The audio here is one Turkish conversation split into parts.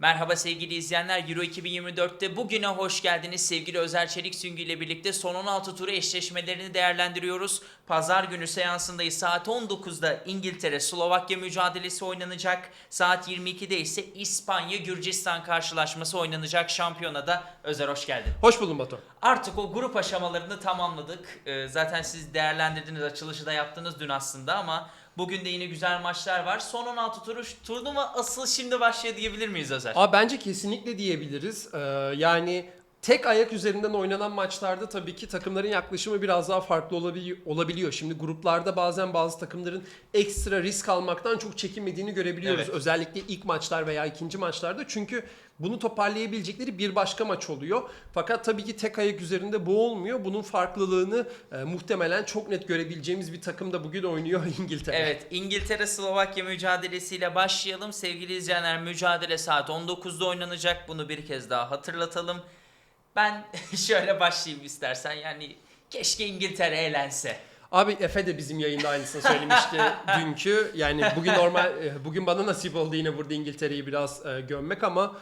Merhaba sevgili izleyenler Euro 2024'te bugüne hoş geldiniz. Sevgili Özer Çelik Süngü ile birlikte son 16 turu eşleşmelerini değerlendiriyoruz. Pazar günü seansındayız. Saat 19'da İngiltere Slovakya mücadelesi oynanacak. Saat 22'de ise İspanya Gürcistan karşılaşması oynanacak. Şampiyonada Özer hoş geldin. Hoş buldum Batu. Artık o grup aşamalarını tamamladık. Ee, zaten siz değerlendirdiniz, açılışı da yaptınız dün aslında ama bugün de yine güzel maçlar var. Son 16 turu turnuva asıl şimdi başlıyor diyebilir miyiz Özer? Aa, bence kesinlikle diyebiliriz. Ee, yani tek ayak üzerinden oynanan maçlarda tabii ki takımların yaklaşımı biraz daha farklı olabili- olabiliyor. Şimdi gruplarda bazen bazı takımların ekstra risk almaktan çok çekinmediğini görebiliyoruz. Evet. Özellikle ilk maçlar veya ikinci maçlarda. Çünkü bunu toparlayabilecekleri bir başka maç oluyor. Fakat tabii ki tek ayak üzerinde bu olmuyor. Bunun farklılığını e, muhtemelen çok net görebileceğimiz bir takım da bugün oynuyor İngiltere. Evet, İngiltere-Slovakya mücadelesiyle başlayalım. Sevgili izleyenler mücadele saat 19'da oynanacak. Bunu bir kez daha hatırlatalım. Ben şöyle başlayayım istersen. Yani keşke İngiltere eğlense. Abi Efe de bizim yayında aynısını söylemişti dünkü. Yani bugün normal e, bugün bana nasip oldu yine burada İngiltere'yi biraz e, gömmek ama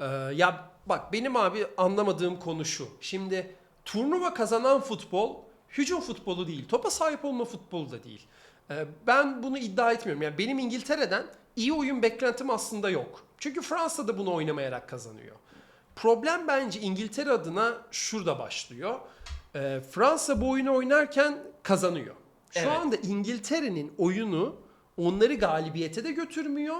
e, ya bak benim abi anlamadığım konu şu. Şimdi turnuva kazanan futbol hücum futbolu değil. Topa sahip olma futbolu da değil. E, ben bunu iddia etmiyorum. Yani benim İngiltere'den iyi oyun beklentim aslında yok. Çünkü Fransa da bunu oynamayarak kazanıyor. Problem bence İngiltere adına şurada başlıyor. Ee, Fransa bu oyunu oynarken kazanıyor. Şu Evet. anda İngiltere'nin oyunu onları galibiyete de götürmüyor.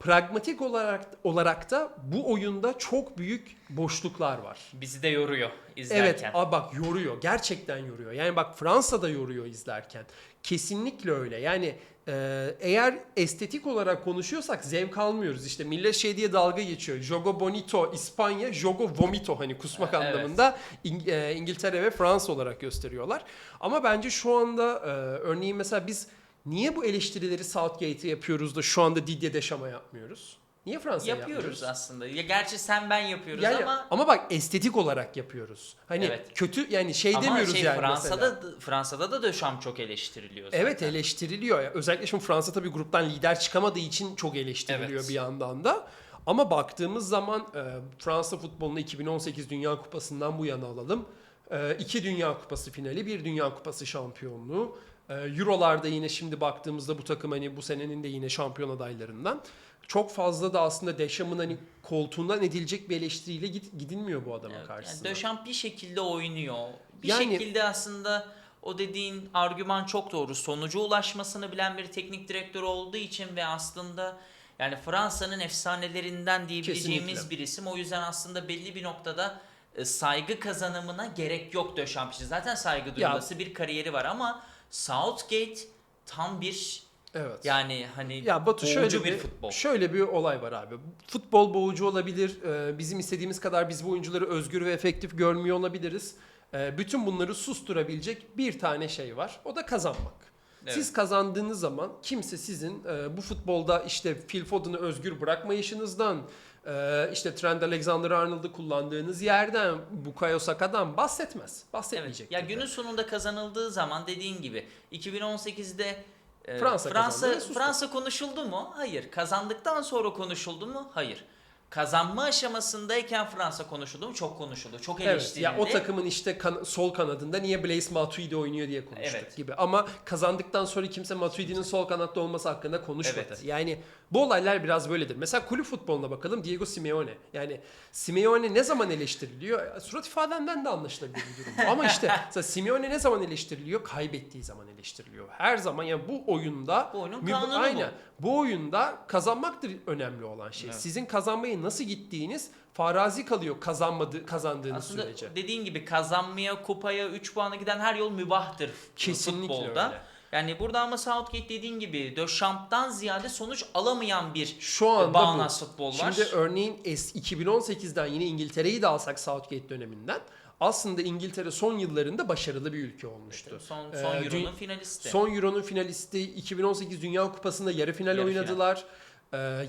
Pragmatik olarak olarak da bu oyunda çok büyük boşluklar var. Bizi de yoruyor Evet, izlerken. abi bak yoruyor. Gerçekten yoruyor. Yani bak Fransa da yoruyor izlerken. Kesinlikle öyle. Yani e, eğer estetik olarak konuşuyorsak zevk almıyoruz. İşte millet şey diye dalga geçiyor. Jogo bonito İspanya, jogo vomito hani kusmak Evet. anlamında İng- e, İngiltere ve Fransa olarak gösteriyorlar. Ama bence şu anda e, örneğin mesela biz niye bu eleştirileri Southgate'e yapıyoruz da şu anda Didier Deschamps'a yapmıyoruz? Niye Fransa'ya yapıyoruz yapmıyoruz? aslında. Ya gerçi sen ben yapıyoruz Yani, ama ama bak estetik olarak yapıyoruz. Hani Evet. kötü yani şey ama demiyoruz şey yani Fransa'da mesela. Fransa'da da Döşam çok eleştiriliyor zaten. Evet eleştiriliyor. Özellikle şimdi Fransa tabii gruptan lider çıkamadığı için çok eleştiriliyor Evet. bir yandan da. Ama baktığımız zaman e, Fransa futbolunu 2018 Dünya Kupası'ndan bu yana alalım. E, iki Dünya Kupası finali, bir Dünya Kupası şampiyonluğu. E, Eurolarda yine şimdi baktığımızda bu takım hani bu senenin de yine şampiyon adaylarından. Çok fazla da aslında Dechamps'ın hani koltuğundan edilecek bir eleştiriyle git, gidilmiyor bu adamın Evet, yani karşısında. Döşamp bir şekilde oynuyor. Bir Yani- şekilde aslında o dediğin argüman çok doğru. Sonuca ulaşmasını bilen bir teknik direktör olduğu için ve aslında yani Fransa'nın efsanelerinden diyebileceğimiz Kesinlikle. bir isim. O yüzden aslında belli bir noktada e, saygı kazanımına gerek yok Döşamp için. Zaten saygı duyulması bir kariyeri var ama Southgate tam bir evet. yani hani Ya Batu şöyle bir bir, futbol. şöyle bir olay var abi. Futbol boğucu olabilir. Ee, Bizim istediğimiz kadar biz bu oyuncuları özgür ve efektif görmüyor olabiliriz. Ee, Bütün bunları susturabilecek bir tane şey var. O da kazanmak. Evet. Siz kazandığınız zaman kimse sizin e, bu futbolda işte Phil Foden'ı özgür bırakmayışınızdan, e, işte Trent Alexander-Arnold'u kullandığınız yerden, Bukayo Saka'dan bahsetmez. Evet. Bahsetmeyecek. Ya günün sonunda kazanıldığı zaman dediğin gibi 2018'de e, Fransa Fransa kazandı. Fransa konuşuldu mu? Hayır. Kazandıktan sonra konuşuldu mu? Hayır. Kazanma aşamasındayken Fransa konuşuldu mu? Çok konuşuldu. Çok Evet, eleştirildi. ya o takımın işte kan- sol kanadında niye Blaise Matuidi oynuyor diye konuştuk Evet. gibi. Ama kazandıktan sonra kimse Matuidi'nin sol kanatta olması hakkında konuşmadı. Evet. Yani bu olaylar biraz böyledir. Mesela kulüp futboluna bakalım Diego Simeone. Yani Simeone ne zaman eleştiriliyor? Surat ifadenden de anlaşılabilir bir durum. bu. Ama işte mesela Simeone ne zaman eleştiriliyor? Kaybettiği zaman eleştiriliyor. Her zaman yani bu oyunda Bu oyunun kanunu bu. aynen. Bu oyunda kazanmaktır önemli olan şey. Evet. Sizin kazanmayı nasıl gittiğiniz farazi kalıyor kazanmadı kazandığınız Aslında sürece. dediğin gibi kazanmaya, kupaya, 3 puana giden her yol mübahtır Kesinlikle futbolda. öyle. Yani burada ama Southgate dediğin gibi Döşamp'tan ziyade sonuç alamayan bir Şu anda bağnaz bu. futbol var. Şimdi örneğin es 2018'den yine İngiltere'yi de alsak Southgate döneminden aslında İngiltere son yıllarında başarılı bir ülke olmuştu. son, Ee, son dü- Euro'nun finalisti. Son Euro'nun finalisti 2018 Dünya Kupası'nda yarı final Yarı oynadılar. Ee,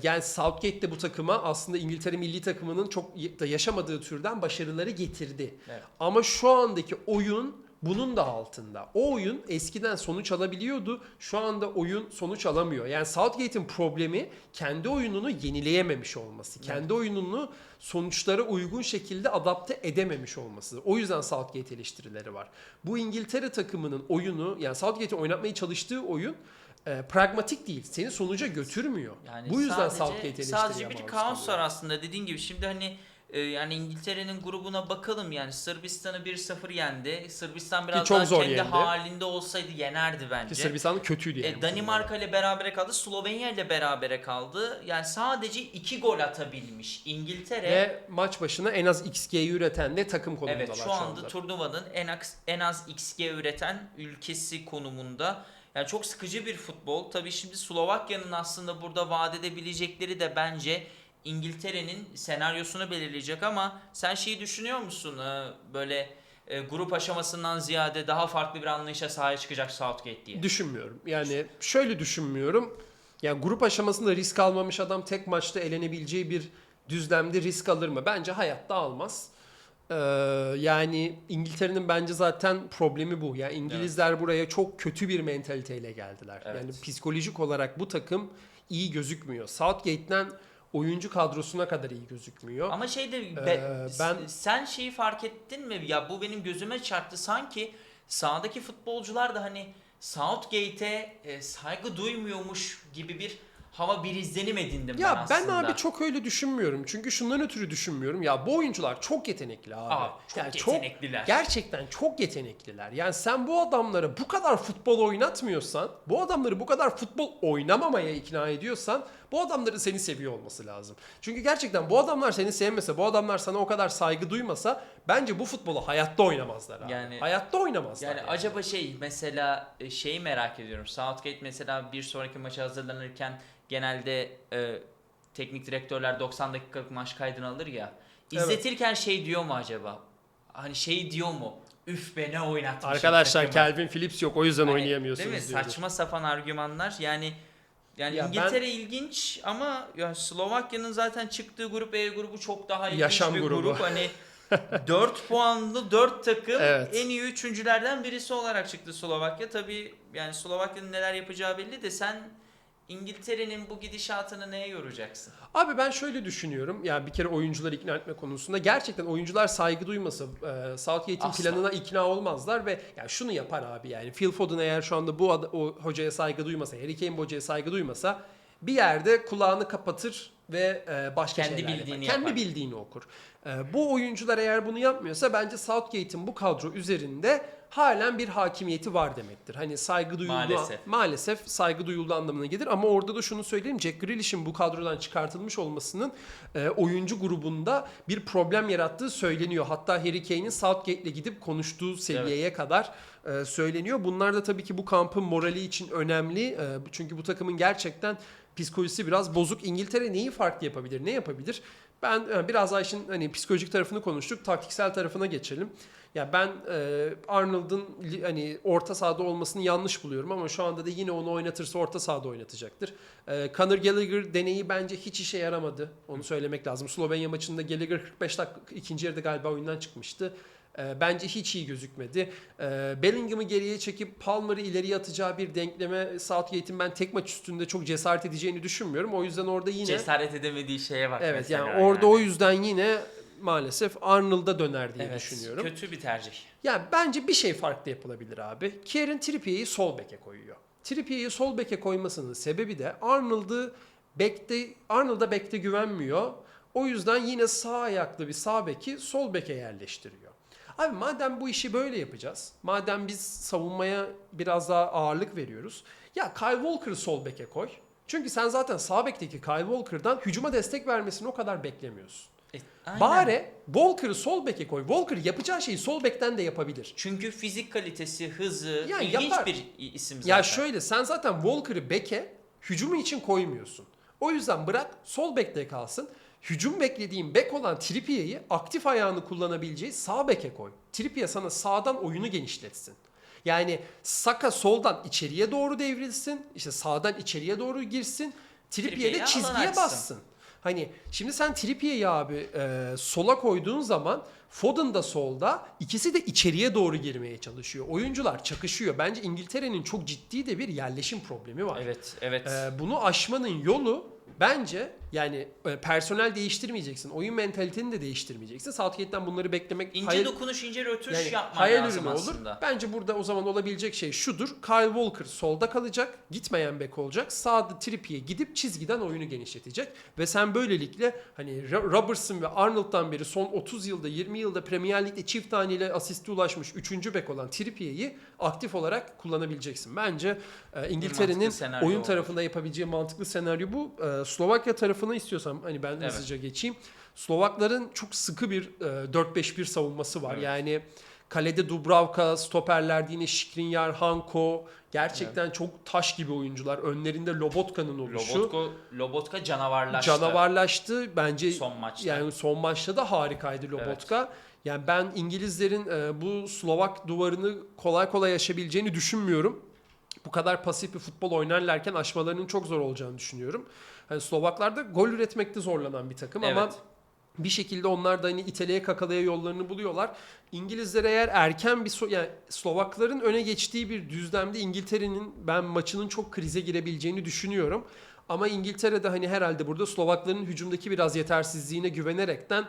yani Southgate de bu takıma aslında İngiltere milli takımının çok da yaşamadığı türden başarıları getirdi. Evet. Ama şu andaki oyun bunun da altında. O oyun eskiden sonuç alabiliyordu. Şu anda oyun sonuç alamıyor. Yani Southgate'in problemi kendi oyununu yenileyememiş olması. Kendi oyununu sonuçlara uygun şekilde adapte edememiş olması. O yüzden Southgate eleştirileri var. Bu İngiltere takımının oyunu yani Southgate'in oynatmaya çalıştığı oyun e, pragmatik değil. Seni sonuca götürmüyor. Yani Bu yüzden sadece, Southgate eleştiriye Sadece bir kaos var aslında dediğin gibi. Şimdi hani e, yani İngiltere'nin grubuna bakalım yani Sırbistan'ı 1-0 yendi. Sırbistan biraz çok daha zor kendi yendi. halinde olsaydı yenerdi Ki bence. Sırbistan kötüydü yani. E, Danimarka ile berabere kaldı, Slovenya ile berabere kaldı. Yani sadece 2 gol atabilmiş İngiltere. Ve maç başına en az XG'yi üreten de takım konumundalar Evet şu anda turnuvanın en az, en az XG üreten ülkesi konumunda. Yani çok sıkıcı bir futbol. Tabii şimdi Slovakya'nın aslında burada vaat edebilecekleri de bence İngiltere'nin senaryosunu belirleyecek ama sen şeyi düşünüyor musun? Ee, Böyle e, grup aşamasından ziyade daha farklı bir anlayışa sahaya çıkacak Southgate diye. Düşünmüyorum. Yani şöyle düşünmüyorum. Yani grup aşamasında risk almamış adam tek maçta elenebileceği bir düzlemde risk alır mı? Bence hayatta almaz. Ee, yani İngiltere'nin bence zaten problemi bu. Yani İngilizler buraya çok kötü bir mentaliteyle geldiler. Evet. Yani psikolojik olarak bu takım iyi gözükmüyor. Southgate'den oyuncu kadrosuna kadar iyi gözükmüyor. Ama şeyde Ee, be- ben- sen şeyi fark ettin mi? Ya bu benim gözüme çarptı. Sanki sahadaki futbolcular da hani Southgate'e e, saygı duymuyormuş gibi bir hava bir izlenim edindim ben Ya ben aslında. abi çok öyle düşünmüyorum. Çünkü şundan ötürü düşünmüyorum. Ya bu oyuncular çok yetenekli abi. Aa, çok Yani yetenekliler. gerçekten çok yetenekliler. Yani sen bu adamlara bu kadar futbol oynatmıyorsan, bu adamları bu kadar futbol oynamamaya ikna ediyorsan bu adamların seni seviyor olması lazım. Çünkü gerçekten bu adamlar seni sevmese, bu adamlar sana o kadar saygı duymasa bence bu futbolu hayatta oynamazlar abi. Yani- hayatta oynamazlar. Yani acaba şey mesela e, şeyi merak ediyorum. Southgate mesela bir sonraki maça hazırlanırken genelde e, teknik direktörler 90 dakikalık maç kaydını alır ya. Evet. İzletirken şey diyor mu acaba? Hani şey diyor mu? Üf be ne oynatmışım Arkadaşlar takımı." Calvin Phillips yok o yüzden Hani, oynayamıyorsunuz Değil mi? diyordur. Saçma sapan argümanlar. Yani yani Ya İngiltere ilginç ama ya Slovakya'nın zaten çıktığı grup E grubu çok daha ilginç Yaşam bir grubu. grup. Hani 4 puanlı 4 takım Evet. en iyi üçüncülerden birisi olarak çıktı Slovakya. Tabii yani Slovakya'nın neler yapacağı belli de sen İngiltere'nin bu gidişatını neye yoracaksın? Abi ben şöyle düşünüyorum. Ya bir kere oyuncuları ikna etme konusunda gerçekten oyuncular saygı duymasa e, Southgate'in planına ikna olmazlar ve yani şunu yapar abi yani Phil Foden eğer şu anda bu o hocaya saygı duymasa, Harry Kane hocaya saygı duymasa bir yerde kulağını kapatır ve e, başka Kendi şeyler bildiğini yapar. Kendi yapar. bildiğini okur. E, bu oyuncular eğer bunu yapmıyorsa bence Southgate'in bu kadro üzerinde halen bir hakimiyeti var demektir. Hani saygı duyulduğu Maalesef. maalesef saygı duyulduğu anlamına gelir ama orada da şunu söyleyeyim Jack Grealish'in bu kadrodan çıkartılmış olmasının e, oyuncu grubunda bir problem yarattığı söyleniyor. Hatta Harry Kane'in Southgate'le gidip konuştuğu seviyeye kadar e, söyleniyor. Bunlar da tabii ki bu kampın morali için önemli. E, çünkü bu takımın gerçekten psikolojisi biraz bozuk. İngiltere neyi farklı yapabilir? Ne yapabilir? Ben e, biraz daha hani psikolojik tarafını konuştuk. Taktiksel tarafına geçelim. Ya ben e, Arnold'un hani orta sahada olmasını yanlış buluyorum ama şu anda da yine onu oynatırsa orta sahada oynatacaktır. E, Conor Gallagher deneyi bence hiç işe yaramadı. Onu söylemek lazım. Slovenya maçında Gallagher 45 dakika ikinci yarıda galiba oyundan çıkmıştı. E, bence hiç iyi gözükmedi. E, Bellingham'ı geriye çekip Palmer'ı ileriye atacağı bir denkleme Southgate'in ben tek maç üstünde çok cesaret edeceğini düşünmüyorum. O yüzden orada yine Cesaret edemediği şeye bak Evet yani orada o yüzden yine maalesef Arnold'a döner diye Evet, düşünüyorum. Kötü bir tercih. Ya bence bir şey farklı yapılabilir abi. Kieran Trippier'i sol beke koyuyor. Trippier'i sol beke koymasının sebebi de Arnold'u bekte Arnold'a bekte güvenmiyor. O yüzden yine sağ ayaklı bir sağ beki sol beke yerleştiriyor. Abi madem bu işi böyle yapacağız, madem biz savunmaya biraz daha ağırlık veriyoruz. Ya Kyle Walker'ı sol beke koy. Çünkü sen zaten sağ bekteki Kyle Walker'dan hücuma destek vermesini o kadar beklemiyorsun. E, aynen. Bari Walker'ı sol beke koy. Walker yapacağı şeyi sol bekten de yapabilir. Çünkü fizik kalitesi, hızı Ya ilginç yapar. bir isim zaten. Ya şöyle sen zaten Walker'ı beke hücumu için koymuyorsun. O yüzden bırak sol bekte kalsın. Hücum beklediğin bek olan Trippier'i aktif ayağını kullanabileceği sağ beke koy. Trippier sana sağdan oyunu genişletsin. Yani Saka soldan içeriye doğru devrilsin. işte sağdan içeriye doğru girsin. Trippier de çizgiye bassın. Hani şimdi sen Trippier'i abi e, sola koyduğun zaman Foden da solda ikisi de içeriye doğru girmeye çalışıyor. Oyuncular çakışıyor. Bence İngiltere'nin çok ciddi de bir yerleşim problemi var. Evet, evet. Ee, bunu aşmanın yolu bence yani e, personel değiştirmeyeceksin. Oyun mentaliteni de değiştirmeyeceksin. Southgate'den bunları beklemek ince hayal- dokunuş, ince rötuş yani yapman hayal lazım ürünü aslında. olur. Bence burada o zaman olabilecek şey şudur. Kyle Walker solda kalacak. Gitmeyen bek olacak. Sağda Trippier gidip çizgiden oyunu genişletecek. Ve sen böylelikle hani Ro- Robertson ve Arnold'dan beri son 30 yılda 20 yılda Premier Lig'de çift taneyle asiste ulaşmış 3. bek olan Trippier'i aktif olarak kullanabileceksin. Bence e, İngiltere'nin oyun tarafında yapabileceği mantıklı senaryo bu. E, Slovakya tarafını istiyorsam hani ben Evet. hızlıca geçeyim. Slovakların çok sıkı bir e, 4-5-1 savunması var. Evet. Yani kalede Dubravka, stoperlerde yine Skriniar, Hanko gerçekten çok taş gibi oyuncular. Önlerinde Lobotka'nın oluşu Lobotka, Lobotka canavarlaştı canavarlaştı. Bence son maçta. yani son maçta da harikaydı Lobotka. Yani ben İngilizlerin e, bu Slovak duvarını kolay kolay aşabileceğini düşünmüyorum. Bu kadar pasif bir futbol oynarlarken aşmalarının çok zor olacağını düşünüyorum. Hani Slovaklar da gol üretmekte zorlanan bir takım ama Evet. bir şekilde onlar da hani iteleye kakalaya yollarını buluyorlar. İngilizler eğer erken bir so- yani Slovakların öne geçtiği bir düzlemde İngiltere'nin ben maçının çok krize girebileceğini düşünüyorum. Ama İngiltere'de hani herhalde burada Slovakların hücumdaki biraz yetersizliğine güvenerekten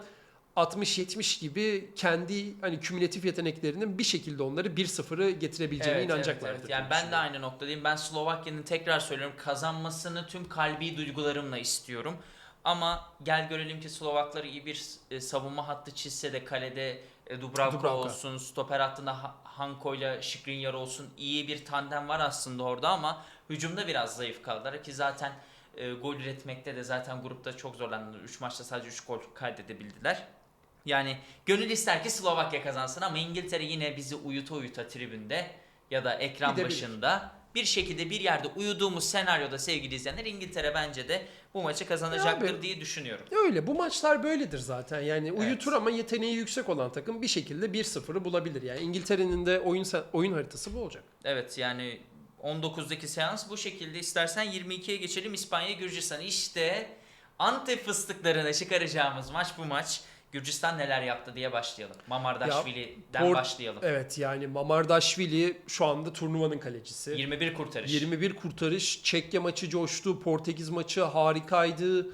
60-70 gibi kendi hani kümülatif yeteneklerinin bir şekilde onları 1-0'ı getirebileceğine Evet, inanacaklardır. evet, evet. Yani ben de aynı noktadayım. Ben Slovakya'nın tekrar söylüyorum kazanmasını tüm kalbi duygularımla istiyorum. Ama gel görelim ki Slovaklar iyi bir e, savunma hattı çizse de kalede e, Dubravka, Dubravka. olsun, stoper hattında Ha- Hanko ile Skriniar olsun iyi bir tandem var aslında orada ama hücumda biraz zayıf kaldılar ki zaten e, gol üretmekte de zaten grupta çok zorlandılar. 3 maçta sadece 3 gol kaydedebildiler. Yani gönül ister ki Slovakya kazansın ama İngiltere yine bizi uyuta uyuta tribünde ya da ekran Gidebilir. başında bir şekilde bir yerde uyuduğumuz senaryoda sevgili izleyenler İngiltere bence de bu maçı kazanacaktır abi- diye düşünüyorum. Öyle bu maçlar böyledir zaten. Yani Evet. uyutur ama yeteneği yüksek olan takım bir şekilde 1-0'ı bulabilir. Yani İngiltere'nin de oyun oyun haritası bu olacak. Evet yani 19'daki seans bu şekilde. İstersen 22'ye geçelim İspanya Gürcistan. İşte Antep fıstıklarını çıkaracağımız maç bu maç. Gürcistan neler yaptı diye başlayalım. Mamardashvili'den Port- başlayalım. Evet yani Mamardashvili şu anda turnuvanın kalecisi. 21 kurtarış. 21 kurtarış. Çekya maçı coştu. Portekiz maçı harikaydı.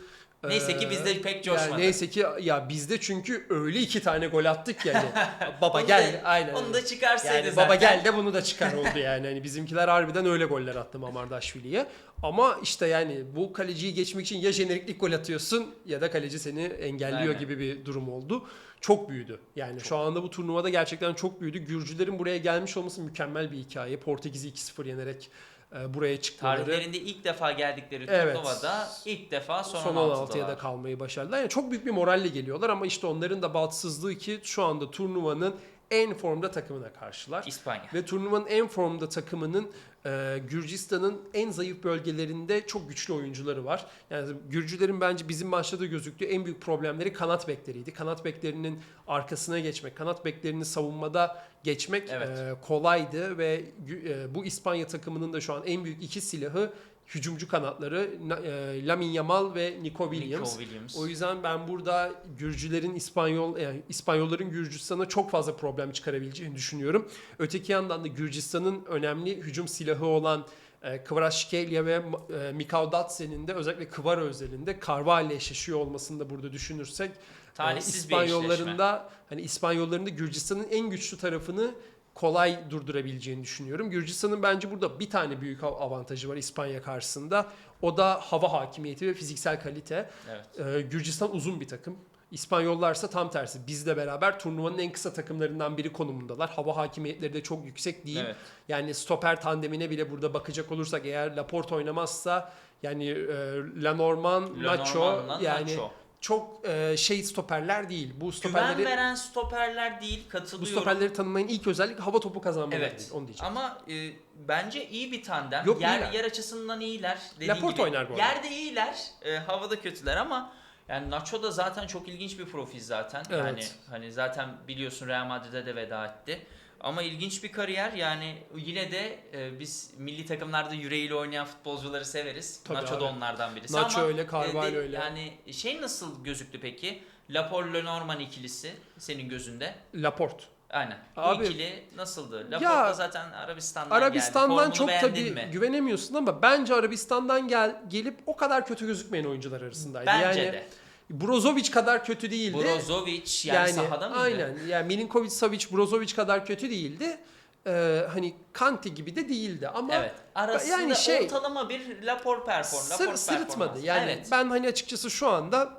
Neyse ki Ee, bizde pek coşmadı. Yani neyse ki ya bizde çünkü öyle iki tane gol attık yani. baba Onu da- gel aynen. Onu da çıkarsaydı Yani zaten. baba gel de bunu da çıkar oldu yani. Hani bizimkiler harbiden öyle goller attı Mamardashvili'ye. Ama işte yani bu kaleciyi geçmek için ya jeneriklik gol atıyorsun ya da kaleci seni engelliyor Aynen. gibi bir durum oldu. Çok büyüdü. Yani şu anda bu turnuvada gerçekten çok büyüdü. Gürcülerin buraya gelmiş olması mükemmel bir hikaye. Portekiz'i 2-0 yenerek e, buraya çıkmaları. Tarihlerinde ilk defa geldikleri Evet. turnuvada ilk defa son, son 16'dalar. 16'ya da kalmayı başardılar. Yani çok büyük bir moralle geliyorlar ama işte onların da bahtsızlığı ki şu anda turnuvanın en formda takımına karşılar. İspanya. Ve turnuvanın en formda takımının e, Gürcistan'ın en zayıf bölgelerinde çok güçlü oyuncuları var. Yani Gürcülerin bence bizim maçta da gözüktüğü en büyük problemleri kanat bekleriydi. Kanat beklerinin arkasına geçmek, kanat beklerini savunmada geçmek Evet. e, kolaydı ve e, bu İspanya takımının da şu an en büyük iki silahı hücumcu kanatları Na- e, Lamine Yamal ve Nico Williams. Nico Williams. O yüzden ben burada Gürcülerin İspanyol yani İspanyolların Gürcistan'a çok fazla problem çıkarabileceğini düşünüyorum. Öteki yandan da Gürcistan'ın önemli hücum silahı olan e, Kvaratskhelia ve e, Mikau Datsen'in de özellikle Kvara özelinde Carvalho eşleşiyor olmasını da burada düşünürsek e, Talihsiz. İspanyolların da hani İspanyolların da Gürcistan'ın en güçlü tarafını kolay durdurabileceğini düşünüyorum. Gürcistan'ın bence burada bir tane büyük av- avantajı var İspanya karşısında. O da hava hakimiyeti ve fiziksel kalite. Evet. Ee, Gürcistan uzun bir takım. İspanyollarsa tam tersi. Bizle beraber turnuvanın en kısa takımlarından biri konumundalar. Hava hakimiyetleri de çok yüksek değil. Evet. Yani stoper tandemine bile burada bakacak olursak eğer Laporte oynamazsa yani e, Lenormand, Nacho Lenormand'la yani Nacho. Çok e, şey stoperler değil. Bu Güven stoperleri veren stoperler değil bu katılıyorum. stoperleri tanımayın ilk özellik hava topu kazanmaları Evet. değil. Onu diyeceğim. Ama e, bence iyi bir tandem. Yok, yer, iyiler. yer açısından iyiler. Dediğin Laporte gibi. oynar bu arada. Yerde iyiler. e, havada kötüler ama yani Nacho da zaten çok ilginç bir profil zaten. Evet. Yani hani zaten biliyorsun Real Madrid'e de veda etti. Ama ilginç bir kariyer yani yine de e, biz milli takımlarda yüreğiyle oynayan futbolcuları severiz. Tabii Nacho abi. da onlardan birisi Nacho ama öyle, e, Carvalho de- öyle. Yani şey nasıl gözüktü peki? Laporte Lenormand ikilisi senin gözünde. Laporte. Aynen. Bu Abi- ikili nasıldı? Laporte Ya, zaten Arabistan'dan Arabistan'dan geldi. Formunu çok tabii mi? güvenemiyorsun ama bence Arabistan'dan gel gelip o kadar kötü gözükmeyen oyuncular arasındaydı. Bence yani de. Brozovic kadar kötü değildi. Brozovic yani, sahada mıydı? Aynen. Yani Milinkovic Savic Brozovic kadar kötü değildi. Ee, hani Kante gibi de değildi ama Evet. Arasında yani şey- ortalama bir Laporte performans. sır, sırıtmadı. Yani evet. ben hani açıkçası şu anda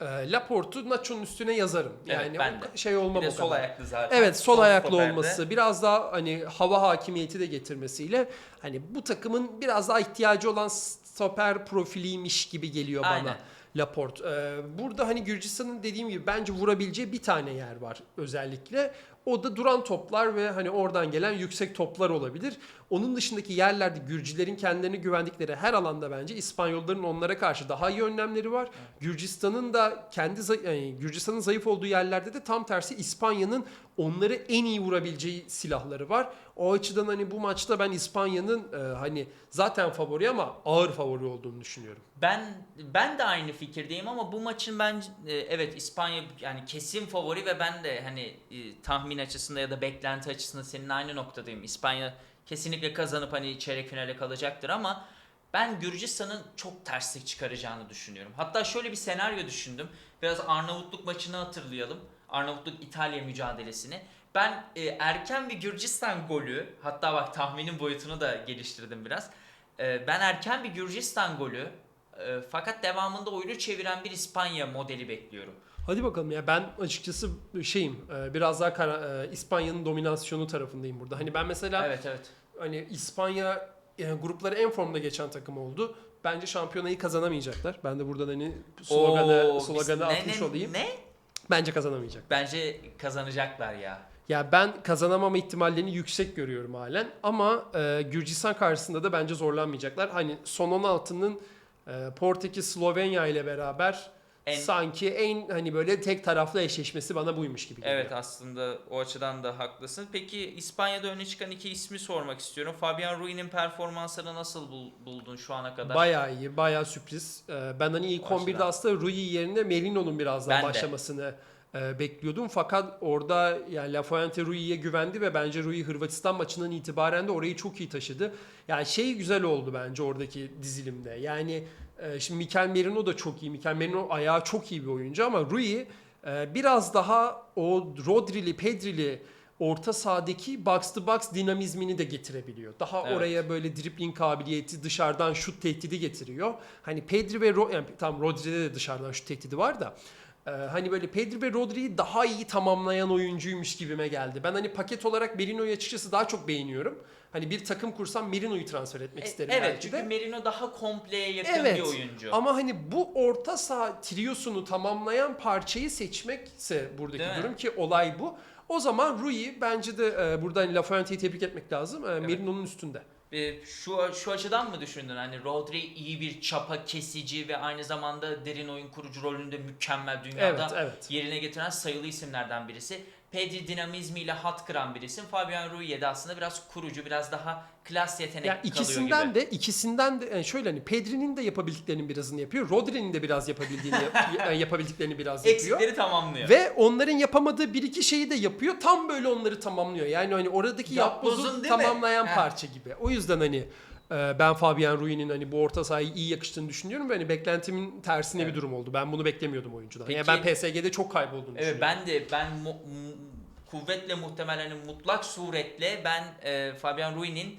e, Laporte'u Nacho'nun üstüne yazarım. Evet, Yani ben o de. şey olmam bir de o sol kadar. ayaklı zaten. Evet sol Sol ayaklı stoperde. olması biraz daha hani hava hakimiyeti de getirmesiyle hani bu takımın biraz daha ihtiyacı olan stoper profiliymiş gibi geliyor bana. Laporte. Ee, burada hani Gürcistan'ın dediğim gibi bence vurabileceği bir tane yer var özellikle. O da duran toplar ve hani oradan gelen yüksek toplar olabilir. Onun dışındaki yerlerde Gürcülerin kendilerine güvendikleri her alanda bence İspanyolların onlara karşı daha iyi önlemleri var. Gürcistan'ın da kendi yani Gürcistan'ın zayıf olduğu yerlerde de tam tersi İspanya'nın onları en iyi vurabileceği silahları var. O açıdan hani bu maçta ben İspanya'nın e, hani zaten favori ama ağır favori olduğunu düşünüyorum. Ben ben de aynı fikirdeyim ama bu maçın ben e, evet İspanya yani kesin favori ve ben de hani e, tahmin açısında ya da beklenti açısında senin aynı noktadayım. İspanya kesinlikle kazanıp hani çeyrek finale kalacaktır ama ben Gürcistan'ın çok terslik çıkaracağını düşünüyorum. Hatta şöyle bir senaryo düşündüm. Biraz Arnavutluk maçını hatırlayalım. Arnavutluk İtalya mücadelesini. Ben e, erken bir Gürcistan golü, hatta bak tahminin boyutunu da geliştirdim biraz. E, ben erken bir Gürcistan golü, e, fakat devamında oyunu çeviren bir İspanya modeli bekliyorum. Hadi bakalım ya ben açıkçası şeyim e, biraz daha kara- e, İspanya'nın dominasyonu tarafındayım burada. Hani ben mesela Evet evet. hani İspanya e, grupları en formda geçen takım oldu. Bence şampiyonayı kazanamayacaklar. Ben de buradan hani sloganı, Oo, sloganı biz- ne- atmış ne- olayım. Ne? Bence kazanamayacak. Bence kazanacaklar ya. Ya ben kazanamama ihtimallerini yüksek görüyorum halen ama e, Gürcistan karşısında da bence zorlanmayacaklar. Hani son 16'nın e, Portekiz Slovenya ile beraber En- sanki en hani böyle tek taraflı eşleşmesi bana buymuş gibi geliyor. Evet aslında o açıdan da haklısın. Peki İspanya'da öne çıkan iki ismi sormak istiyorum. Fabian Rui'nin performansını nasıl bul- buldun şu ana kadar? Bayağı iyi, bayağı sürpriz. Ee, Ben hani ilk O açıdan. 11'de aslında Rui yerine Merino'nun biraz daha Ben de. başlamasını e, bekliyordum. Fakat orada yani La Fuente Rui'ye güvendi ve bence Rui Hırvatistan maçından itibaren de orayı çok iyi taşıdı. Yani şey güzel oldu bence oradaki dizilimde. Yani e, şimdi Mikel Merino da çok iyi. Mikel Merino ayağı çok iyi bir oyuncu ama Rui e, biraz daha o Rodri'li, Pedri'li orta sahadaki box to box dinamizmini de getirebiliyor. Daha Evet. oraya böyle dribbling kabiliyeti, dışarıdan şut tehdidi getiriyor. Hani Pedri ve Ro yani tam Rodri'de de dışarıdan şut tehdidi var da e, hani böyle Pedri ve Rodri'yi daha iyi tamamlayan oyuncuymuş gibime geldi. Ben hani paket olarak Merino'yu açıkçası daha çok beğeniyorum. Hani bir takım kursam Merino'yu transfer etmek E, isterim evet belki çünkü de. Merino daha kompleye yakın Evet. bir oyuncu. Ama hani bu orta saha triyosunu tamamlayan parçayı seçmekse buradaki Değil mi? durum ki olay bu. O zaman Rui bence de e, burada hani La Fuente'yi tebrik etmek lazım. E, Merino'nun üstünde. E, şu şu açıdan mı düşündün? Hani Rodri iyi bir çapa kesici ve aynı zamanda derin oyun kurucu rolünde mükemmel dünyada Evet, evet. yerine getiren sayılı isimlerden birisi. Pedri dinamizmiyle hat kıran bir isim. Fabian Ruiz de aslında biraz kurucu, biraz daha klas yetenek Ya kalıyor ikisinden gibi. de ikisinden de yani şöyle hani Pedri'nin de yapabildiklerinin birazını yapıyor. Rodri'nin de biraz yapabildiğini yap- yapabildiklerini biraz yapıyor. Eksikleri tamamlıyor. Ve onların yapamadığı bir iki şeyi de yapıyor. Tam böyle onları tamamlıyor. Yani hani oradaki yapbozu mi? tamamlayan Heh. parça gibi. O yüzden hani ben Fabian Rui'nin hani bu orta sahayı iyi yakıştığını düşünüyorum ve hani beklentimin tersine Evet. bir durum oldu. Ben bunu beklemiyordum oyuncudan. Peki- yani ben PSG'de çok kaybolduğunu Evet düşünüyorum. ben de ben mu- kuvvetle muhtemelen hani mutlak suretle ben e, Fabian Rui'nin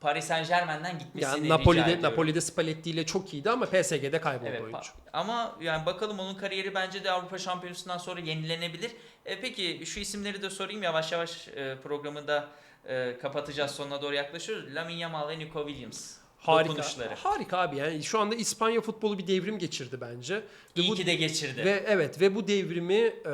Paris Saint Germain'den gitmesini yani rica Napoli'de ediyorum. Napoli'de Spalletti ile çok iyiydi ama PSG'de kayboldu Evet, oyuncu. ama yani bakalım onun kariyeri bence de Avrupa Şampiyonası'ndan sonra yenilenebilir. E, peki şu isimleri de sorayım yavaş yavaş e, programı da e, kapatacağız sonuna doğru yaklaşıyoruz. Lamine Yamal ve Nico Williams. Harika. Dokunuşları. Harika abi yani şu anda İspanya futbolu bir devrim geçirdi bence. Ve İyi bu- ki de geçirdi. Ve evet ve bu devrimi e,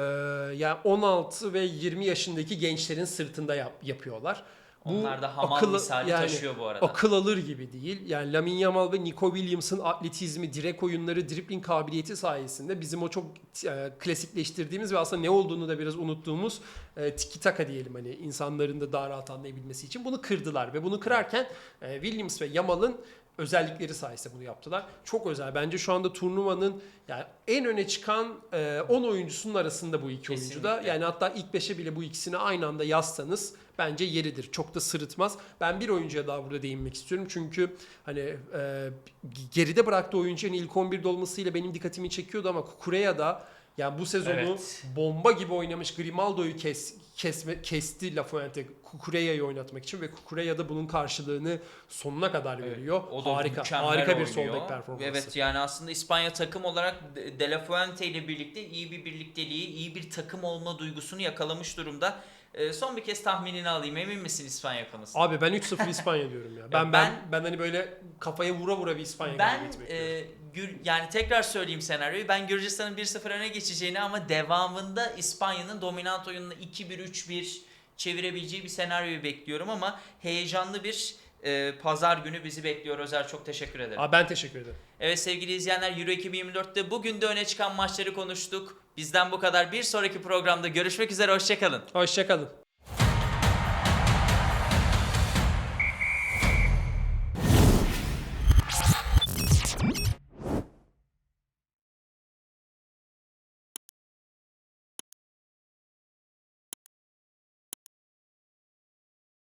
yani 16 ve 20 yaşındaki gençlerin sırtında yap, yapıyorlar. Onlar da hamal akıl- misali yani taşıyor bu arada. Akıl alır gibi değil. Yani Lamine Yamal ve Nico Williams'ın atletizmi, direk oyunları, dribbling kabiliyeti sayesinde bizim o çok e, klasikleştirdiğimiz ve aslında ne olduğunu da biraz unuttuğumuz e, tiki taka diyelim hani insanların da daha rahat anlayabilmesi için bunu kırdılar ve bunu kırarken e, Williams ve Yamal'ın özellikleri sayesinde bunu yaptılar. Çok özel. Bence şu anda turnuvanın yani en öne çıkan e, 10 oyuncusunun arasında bu iki oyuncu da. Yani hatta ilk 5'e bile bu ikisini aynı anda yazsanız bence yeridir. Çok da sırıtmaz. Ben bir oyuncuya daha burada değinmek istiyorum. Çünkü hani e, geride bıraktığı oyuncunun ilk 11'de olmasıyla benim dikkatimi çekiyordu ama Kukureya da yani bu sezonu Evet. bomba gibi oynamış Grimaldo'yu kes, kesme, kesti Lafuente Kukureya'yı oynatmak için ve Kukureya da bunun karşılığını sonuna kadar Evet, veriyor. o da harika, harika bir sol oynuyor. bek performansı. Evet yani aslında İspanya takım olarak De La Fuente ile birlikte iyi bir birlikteliği, iyi bir takım olma duygusunu yakalamış durumda. Ee, son bir kez tahminini alayım. Emin misin İspanya konusunda? Abi ben 3-0 İspanya diyorum ya. Ben, ben ben- ben hani böyle kafaya vura vura bir İspanya Ben e, Gür, yani tekrar söyleyeyim senaryoyu. Ben Gürcistan'ın 1-0 öne geçeceğini ama devamında İspanya'nın dominant oyununu 2-1-3-1 çevirebileceği bir senaryoyu bekliyorum ama heyecanlı bir e, pazar günü bizi bekliyor. Özer çok teşekkür ederim. Abi ben teşekkür ederim. Evet sevgili izleyenler Euro 2024'te bugün de öne çıkan maçları konuştuk. Bizden bu kadar. Bir sonraki programda görüşmek üzere. Hoşçakalın. Hoşçakalın.